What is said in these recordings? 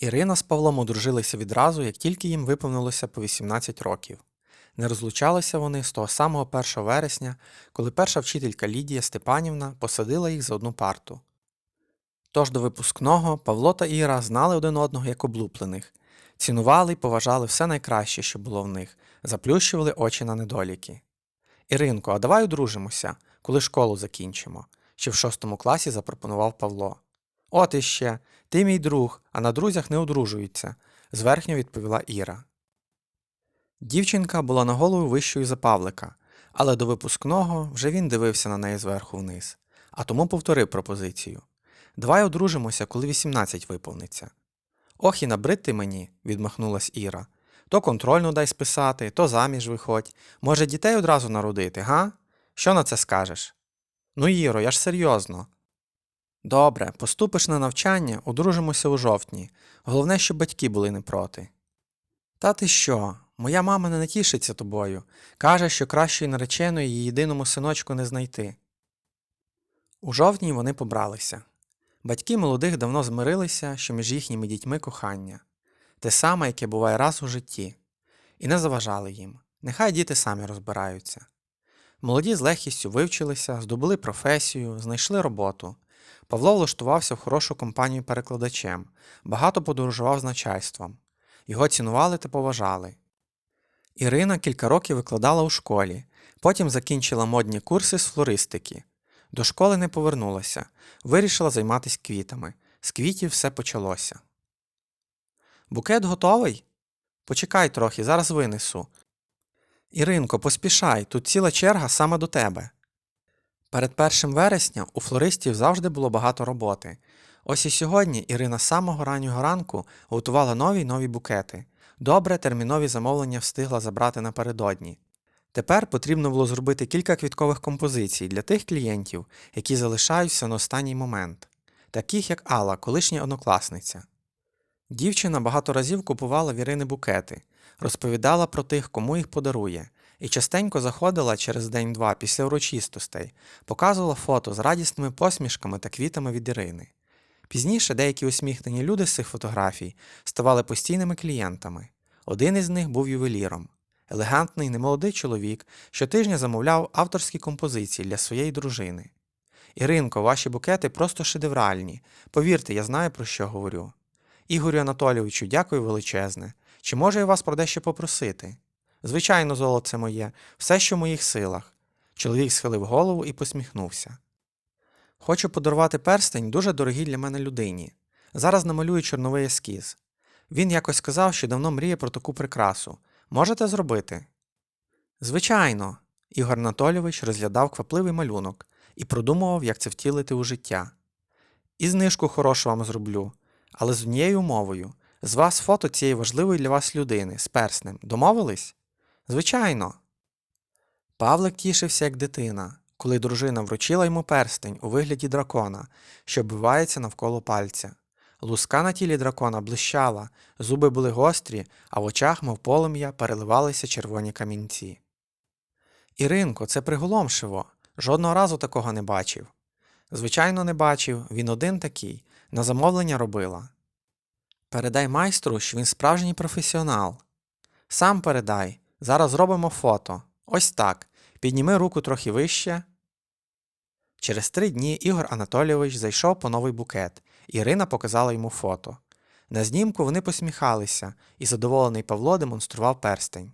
Ірина з Павлом одружилися відразу, як тільки їм виповнилося по 18 років. Не розлучалися вони з того самого 1 вересня, коли перша вчителька Лідія Степанівна посадила їх за одну парту. Тож до випускного Павло та Іра знали один одного як облуплених, цінували й поважали все найкраще, що було в них, заплющували очі на недоліки. Іринко, а давай одружимося, коли школу закінчимо, ще в шостому класі запропонував Павло. От іще, ти мій друг, а на друзях не одружуються, зверхньо відповіла Іра. Дівчинка була на голову вищою за Павлика, але до випускного вже він дивився на неї зверху вниз, а тому повторив пропозицію. Давай одружимося, коли 18 виповниться. Ох і набрид ти мені, відмахнулась Іра. То контрольну дай списати, то заміж виходь. Може, дітей одразу народити, га? Що на це скажеш? Ну, Іро, я ж серйозно. Добре, поступиш на навчання, одружимося у жовтні. Головне, щоб батьки були не проти. Та ти що? Моя мама не натішиться тобою. Каже, що кращої нареченої її єдиному синочку не знайти. У жовтні вони побралися. Батьки молодих давно змирилися, що між їхніми дітьми кохання те саме, яке буває раз у житті, і не заважали їм. Нехай діти самі розбираються. Молоді з легкістю вивчилися, здобули професію, знайшли роботу. Павло влаштувався в хорошу компанію перекладачем, багато подорожував з начальством. Його цінували та поважали. Ірина кілька років викладала у школі, потім закінчила модні курси з флористики. До школи не повернулася, вирішила займатися квітами. З квітів все почалося. Букет готовий? Почекай трохи, зараз винесу. Іринко, поспішай, тут ціла черга саме до тебе. Перед першим вересня у флористів завжди було багато роботи. Ось і сьогодні Ірина з самого раннього ранку готувала нові нові букети. Добре термінові замовлення встигла забрати напередодні. Тепер потрібно було зробити кілька квіткових композицій для тих клієнтів, які залишаються на останній момент, таких як Алла, колишня однокласниця. Дівчина багато разів купувала в Ірини букети, розповідала про тих, кому їх подарує, і частенько заходила через день-два після урочистостей, показувала фото з радісними посмішками та квітами від Ірини. Пізніше деякі усміхнені люди з цих фотографій ставали постійними клієнтами. Один із них був ювеліром. Елегантний немолодий чоловік щотижня замовляв авторські композиції для своєї дружини. Іринко, ваші букети просто шедевральні. Повірте, я знаю, про що говорю. Ігорю Анатолійовичу, дякую величезне. Чи можу я вас про дещо попросити? Звичайно, золоце моє, все, що в моїх силах. Чоловік схилив голову і посміхнувся. Хочу подарувати перстень дуже дорогій для мене людині. Зараз намалюю чорновий ескіз. Він якось сказав, що давно мріє про таку прикрасу. Можете зробити? Звичайно, Ігор Анатолійович розглядав квапливий малюнок і продумував, як це втілити у життя. І знижку хорошу вам зроблю, але з однією умовою. З вас фото цієї важливої для вас людини з перснем. Домовились? Звичайно. Павлик тішився як дитина, коли дружина вручила йому перстень у вигляді дракона, що оббивається навколо пальця. Луска на тілі дракона блищала, зуби були гострі, а в очах, мов полум'я, переливалися червоні камінці. Іринко, це приголомшиво. Жодного разу такого не бачив. Звичайно, не бачив, він один такий, на замовлення робила. Передай майстру, що він справжній професіонал. Сам передай, зараз зробимо фото. Ось так. Підніми руку трохи вище. Через три дні Ігор Анатолійович зайшов по новий букет. Ірина показала йому фото. На знімку вони посміхалися, і задоволений Павло демонстрував перстень.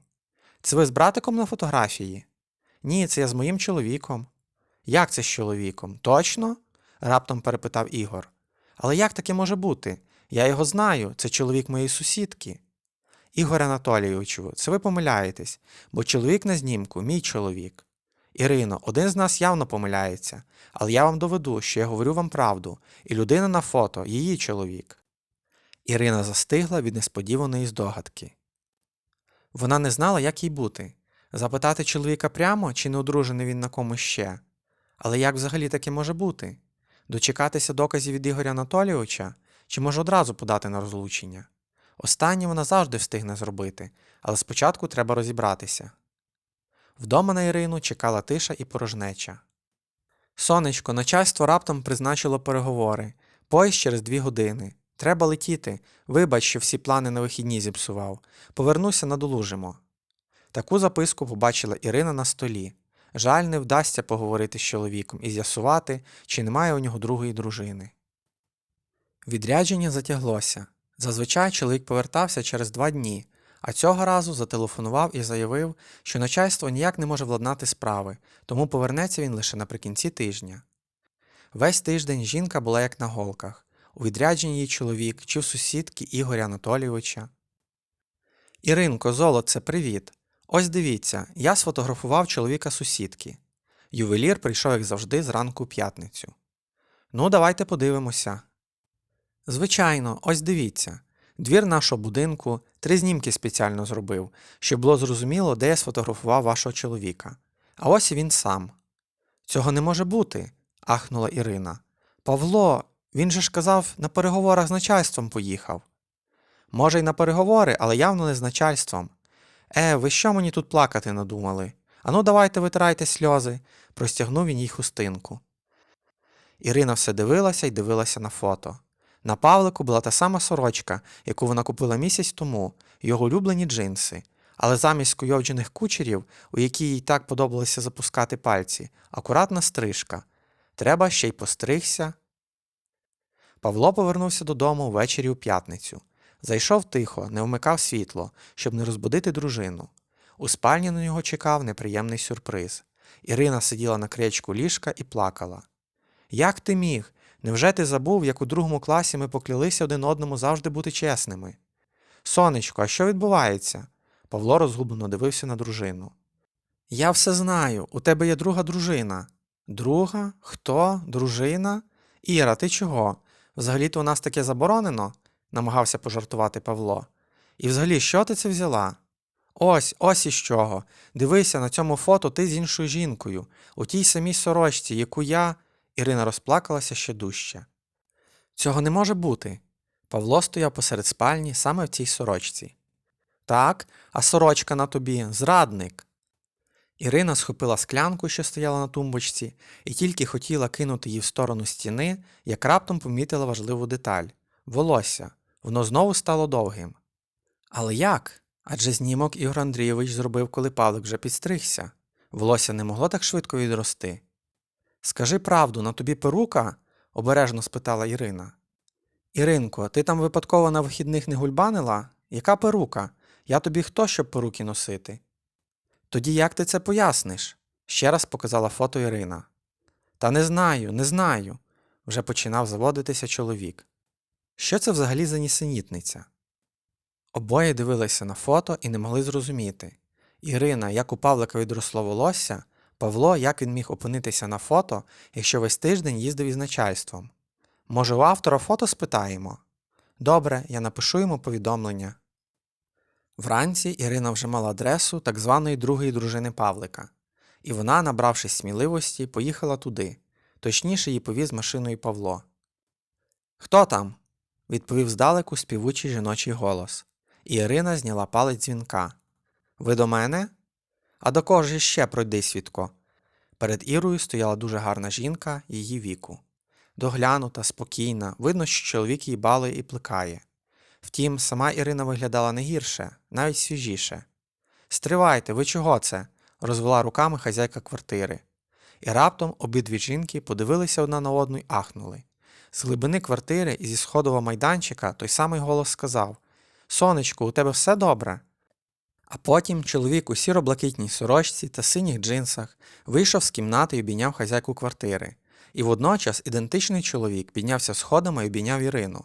Це ви з братиком на фотографії? Ні, це я з моїм чоловіком. Як це з чоловіком? Точно? раптом перепитав Ігор. Але як таке може бути? Я його знаю, це чоловік моєї сусідки. Ігор Анатолійовичу, це ви помиляєтесь, бо чоловік на знімку мій чоловік. Ірино, один з нас явно помиляється, але я вам доведу, що я говорю вам правду, і людина на фото її чоловік. Ірина застигла від несподіваної здогадки. Вона не знала, як їй бути запитати чоловіка прямо, чи не одружений він на комусь ще. Але як взагалі таке може бути? Дочекатися доказів від Ігоря Анатолійовича, чи може одразу подати на розлучення? Останнє вона завжди встигне зробити, але спочатку треба розібратися. Вдома на Ірину чекала тиша і порожнеча. Сонечко, начальство раптом призначило переговори, поїзд через дві години. Треба летіти. Вибач, що всі плани на вихідні зіпсував. Повернуся, надолужимо. Таку записку побачила Ірина на столі. Жаль, не вдасться поговорити з чоловіком і з'ясувати, чи немає у нього другої дружини. Відрядження затяглося. Зазвичай чоловік повертався через два дні, а цього разу зателефонував і заявив, що начальство ніяк не може владнати справи, тому повернеться він лише наприкінці тижня. Весь тиждень жінка була як на голках, у відрядженні її чоловік чи в сусідки Ігоря Анатолійовича. Іринко, золоце, привіт. Ось дивіться, я сфотографував чоловіка сусідки. Ювелір прийшов, як завжди, зранку у п'ятницю. Ну, давайте подивимося. Звичайно, ось дивіться. Двір нашого будинку, три знімки спеціально зробив, щоб було зрозуміло, де я сфотографував вашого чоловіка. А ось і він сам. Цього не може бути, ахнула Ірина. Павло, він же ж казав, на переговорах з начальством поїхав. Може, й на переговори, але явно не з начальством. Е, ви що мені тут плакати надумали? Ану, давайте витирайте сльози, простягнув він їй хустинку. Ірина все дивилася і дивилася на фото. На Павлику була та сама сорочка, яку вона купила місяць тому, його улюблені джинси, але замість скуйовджених кучерів, у які їй так подобалося запускати пальці, акуратна стрижка. Треба ще й постригся. Павло повернувся додому ввечері у п'ятницю. Зайшов тихо, не вмикав світло, щоб не розбудити дружину. У спальні на нього чекав неприємний сюрприз. Ірина сиділа на кречку ліжка і плакала. Як ти міг? Невже ти забув, як у другому класі ми поклялися один одному завжди бути чесними? Сонечко, а що відбувається? Павло розгублено дивився на дружину. Я все знаю, у тебе є друга дружина. Друга? Хто? Дружина? Іра, ти чого? Взагалі-то у нас таке заборонено? намагався пожартувати Павло. І взагалі, що ти це взяла? Ось, ось із чого. Дивися, на цьому фото ти з іншою жінкою, у тій самій сорочці, яку я. Ірина розплакалася ще дужче. Цього не може бути. Павло стояв посеред спальні саме в цій сорочці. Так, а сорочка на тобі зрадник. Ірина схопила склянку, що стояла на тумбочці, і тільки хотіла кинути її в сторону стіни, як раптом помітила важливу деталь волосся. Воно знову стало довгим. Але як? Адже знімок Ігор Андрійович зробив, коли Павлик вже підстригся. Волосся не могло так швидко відрости. Скажи правду, на тобі перука? обережно спитала Ірина. Іринко, ти там випадково на вихідних не гульбанила? Яка перука? Я тобі хто, щоб перуки носити? Тоді як ти це поясниш? ще раз показала фото Ірина. Та не знаю, не знаю, вже починав заводитися чоловік. Що це взагалі за нісенітниця? Обоє дивилися на фото і не могли зрозуміти. Ірина, як у Павлика відросло волосся, Павло, як він міг опинитися на фото, якщо весь тиждень їздив із начальством. Може, у автора фото спитаємо? Добре, я напишу йому повідомлення. Вранці Ірина вже мала адресу так званої другої дружини Павлика, і вона, набравшись сміливості, поїхала туди, точніше її повіз машиною Павло. Хто там? відповів здалеку співучий жіночий голос, і Ірина зняла палець дзвінка. Ви до мене? А до кого ж іще пройди, свідко? Перед Ірою стояла дуже гарна жінка її віку. Доглянута, спокійна, видно, що чоловік її балує і плекає. Втім, сама Ірина виглядала не гірше, навіть свіжіше. Стривайте, ви чого це? розвела руками хазяйка квартири. І раптом обидві жінки подивилися одна на одну й ахнули. З глибини квартири і зі сходового майданчика той самий голос сказав Сонечко, у тебе все добре? А потім чоловік у сіро-блакитній сорочці та синіх джинсах вийшов з кімнати і обійняв хазяйку квартири. І водночас ідентичний чоловік піднявся сходами і обійняв Ірину.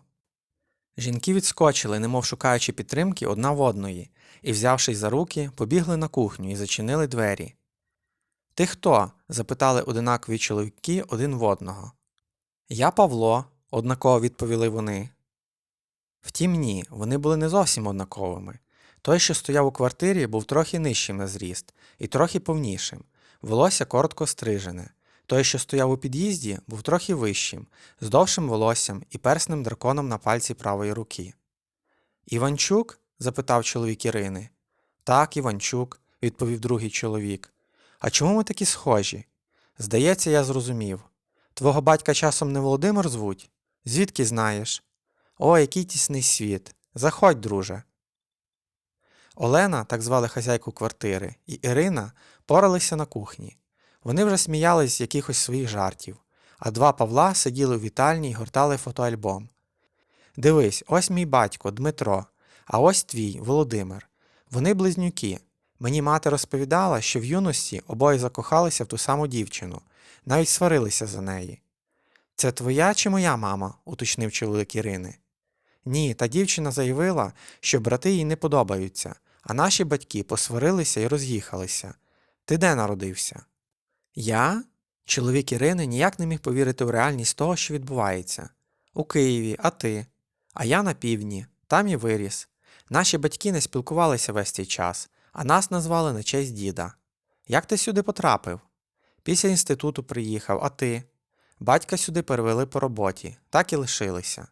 Жінки відскочили, немов шукаючи підтримки одна в одної, і, взявшись за руки, побігли на кухню і зачинили двері. Ти хто? запитали одинакові чоловіки один в одного. Я Павло, однаково відповіли вони. Втім, ні, вони були не зовсім однаковими. Той, що стояв у квартирі, був трохи нижчим на зріст і трохи повнішим, волосся коротко стрижене. Той, що стояв у під'їзді, був трохи вищим, з довшим волоссям і персним драконом на пальці правої руки. Іванчук? запитав чоловік Ірини. Так, Іванчук, відповів другий чоловік. А чому ми такі схожі? Здається, я зрозумів. Твого батька часом не Володимир звуть? Звідки знаєш? О, який тісний світ. Заходь, друже. Олена, так звали хазяйку квартири, і Ірина поралися на кухні. Вони вже сміялись з якихось своїх жартів, а два Павла сиділи у вітальні й гортали фотоальбом. Дивись, ось мій батько Дмитро, а ось твій Володимир. Вони близнюки. Мені мати розповідала, що в юності обоє закохалися в ту саму дівчину, навіть сварилися за неї. Це твоя чи моя мама? уточнив чоловік Ірини. Ні, та дівчина заявила, що брати їй не подобаються, а наші батьки посварилися і роз'їхалися. Ти де народився? Я? Чоловік Ірини ніяк не міг повірити в реальність того, що відбувається. У Києві, а ти? А я на півдні, там і виріс. Наші батьки не спілкувалися весь цей час, а нас назвали на честь діда. Як ти сюди потрапив? Після інституту приїхав, а ти? Батька сюди перевели по роботі, так і лишилися.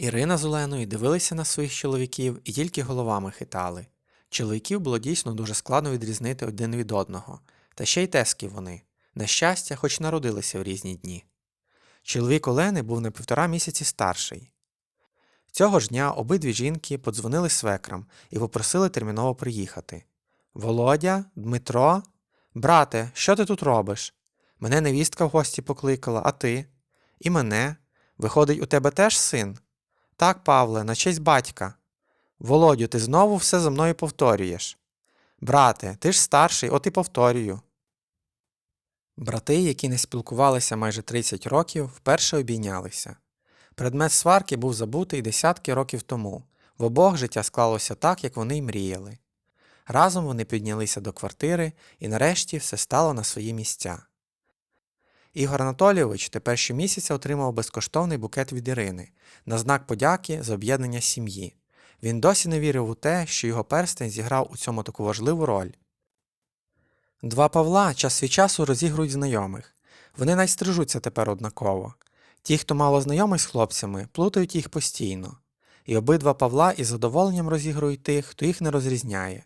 Ірина з Оленою дивилися на своїх чоловіків і тільки головами хитали. Чоловіків було дійсно дуже складно відрізнити один від одного, та ще й тески вони, на щастя, хоч народилися в різні дні. Чоловік Олени був на півтора місяці старший. Цього ж дня обидві жінки подзвонили свекрам і попросили терміново приїхати. Володя, Дмитро, брате, що ти тут робиш? Мене невістка в гості покликала, а ти? І мене. Виходить, у тебе теж син? Так, Павле, на честь батька. Володю, ти знову все за мною повторюєш. Брате, ти ж старший, от і повторюю. Брати, які не спілкувалися майже 30 років, вперше обійнялися. Предмет сварки був забутий десятки років тому. В обох життя склалося так, як вони й мріяли. Разом вони піднялися до квартири, і нарешті все стало на свої місця. Ігор Анатолійович тепер щомісяця отримав безкоштовний букет від Ірини на знак подяки за об'єднання сім'ї. Він досі не вірив у те, що його перстень зіграв у цьому таку важливу роль. Два Павла час від часу розігрують знайомих. Вони найстрижуться тепер однаково. Ті, хто мало знайомий з хлопцями, плутають їх постійно. І обидва Павла із задоволенням розігрують тих, хто їх не розрізняє.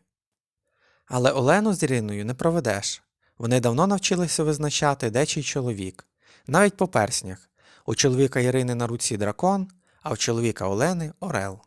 Але Олену з Іриною не проведеш. Вони давно навчилися визначати, де чий чоловік, навіть по перснях. У чоловіка Ірини на руці дракон, а у чоловіка Олени орел.